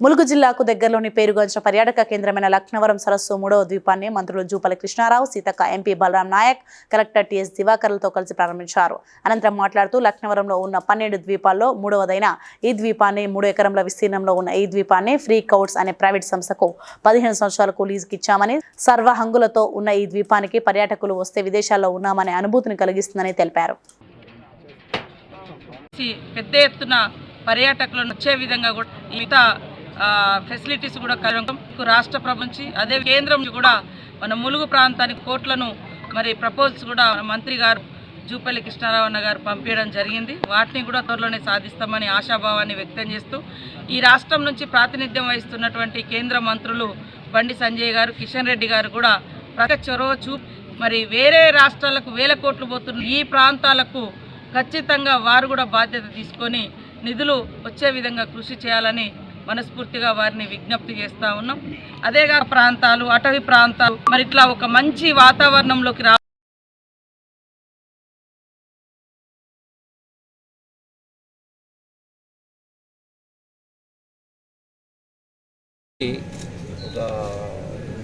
ములుగు జిల్లాకు దగ్గరలోని పేరుగాంచిన పర్యాటక కేంద్రమైన లక్నవరం సరస్సు మూడవ ద్వీపాన్ని మంత్రులు Jupally Krishna Rao Seethakka MP Balaram Naik collector TS దివాకర్లతో కలిసి ప్రారంభించారు. అనంతరం మాట్లాడుతూ లక్నవరంలో ఉన్న పన్నెండు ద్వీపాల్లో మూడవదైన ఈ ద్వీపాన్ని మూడు ఎకరంల విస్తీర్ణంలో ఉన్న ఈ ద్వీపాన్ని ఫ్రీ కౌట్స్ అనే ప్రైవేట్ సంస్థకు పదిహేను సంవత్సరాలకు లీజుకి ఇచ్చామని సర్వ హంగులతో ఉన్న ఈ ద్వీపానికి పర్యాటకులు వస్తే విదేశాల్లో ఉన్నామనే అనుభూతిని కలిగిస్తుందని తెలిపారు. పెద్ద ఎత్తున పర్యాటకులను వచ్చే విధంగా కూడా మిగతా ఫెసిలిటీస్ కూడా కలగడం రాష్ట్ర ప్రభుత్వం అదే కేంద్రం కూడా మన ములుగు ప్రాంతానికి కోట్లను మరి ప్రపోజల్స్ కూడా మంత్రి గారు జూపల్లి కృష్ణారావు అన్న గారు పంపించడం జరిగింది. వాటిని కూడా త్వరలోనే సాధిస్తామని ఆశాభావాన్ని వ్యక్తం చేస్తూ ఈ రాష్ట్రం నుంచి ప్రాతినిధ్యం వహిస్తున్నటువంటి కేంద్ర మంత్రులు బండి సంజయ్ గారు కిషన్ రెడ్డి గారు కూడా ప్రక చొరవ చూ మరి వేరే రాష్ట్రాలకు వేల కోట్లు పోతున్న ఈ ప్రాంతాలకు ఖచ్చితంగా వారు కూడా బాధ్యత తీసుకొని నిధులు వచ్చే విధంగా కృషి చేయాలని మనస్ఫూర్తిగా వారిని విజ్ఞప్తి చేస్తూ ఉన్నాం. అదేగా ప్రాంతాలు అటవీ ప్రాంతాలు మరి ఇట్లా ఒక మంచి వాతావరణంలోకి రా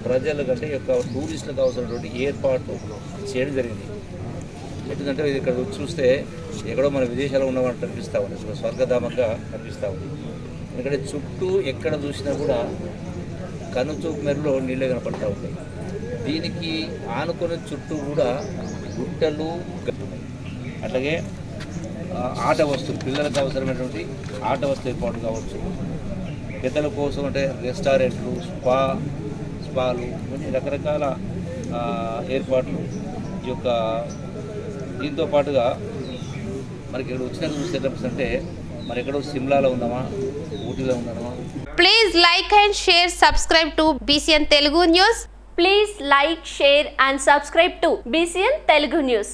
ప్రజలు కంటే యొక్క టూరిస్టులకు అవసరమైనటువంటి ఏర్పాటు చేయడం జరిగింది. ఎందుకంటే ఇక్కడ చూస్తే ఎక్కడో మన విదేశాల్లో ఉన్నవాడు కనిపిస్తూ ఉంది స్వర్గధామంగా కనిపిస్తూ ఉంది. ఎందుకంటే చుట్టూ ఎక్కడ చూసినా కూడా కనుచూపు మేరలో నీళ్ళు కనపడతా ఉంటాయి. దీనికి ఆనుకునే చుట్టూ కూడా గుట్టలు అట్లాగే ఆట వస్తువులు పిల్లలకు అవసరమైనటువంటి ఆట వస్తువు ఏర్పాటు కావచ్చు. పెద్దల కోసం అంటే రెస్టారెంట్లు స్పా స్పాలు కొన్ని రకరకాల ఏర్పాట్లు ఈ యొక్క దీంతో పాటుగా మనకి ఇక్కడ వచ్చిన చూస్తే అంటే మరి ఎక్కడో సిమ్లాలో ఉన్నామా ఊటీలో ఉన్నామా Please like and share, subscribe to BCN Telugu News. Please like, share and subscribe to BCN Telugu News.